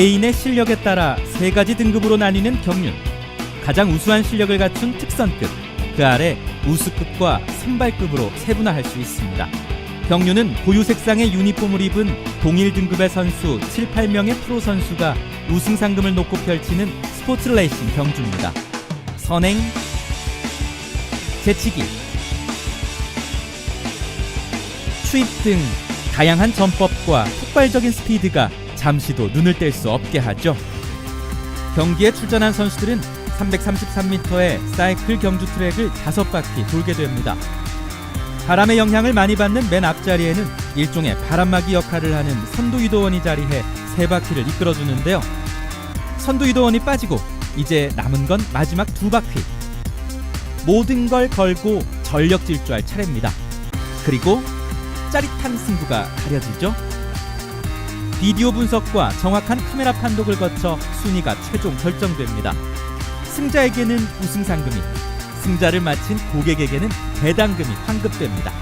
개인의 실력에 따라 세 가지 등급으로 나뉘는 경륜. 가장 우수한 실력을 갖춘 특선급, 그 아래 우수급과 선발급으로 세분화할 수 있습니다. 경륜은 고유 색상의 유니폼을 입은 동일 등급의 선수 7, 8명의 프로 선수가 우승 상금을 놓고 펼치는 스포츠 레이싱 경주입니다. 선행, 제치기, 추입 등 다양한 전법과 폭발적인 스피드가 잠시도 눈을 뗄 수 없게 하죠. 경기에 출전한 선수들은 333m의 사이클 경주 트랙을 다섯 바퀴 돌게 됩니다. 바람의 영향을 많이 받는 맨 앞자리에는 일종의 바람막이 역할을 하는 선두유도원이 자리해 세 바퀴를 이끌어주는데요. 선두유도원이 빠지고 이제 남은 건 마지막 두 바퀴. 모든 걸 걸고 전력 질주할 차례입니다. 그리고 짜릿한 승부가 가려지죠. 비디오 분석과 정확한 카메라 판독을 거쳐 순위가 최종 결정됩니다. 승자에게는 우승 상금이, 승자를 마친 고객에게는 배당금이 환급됩니다.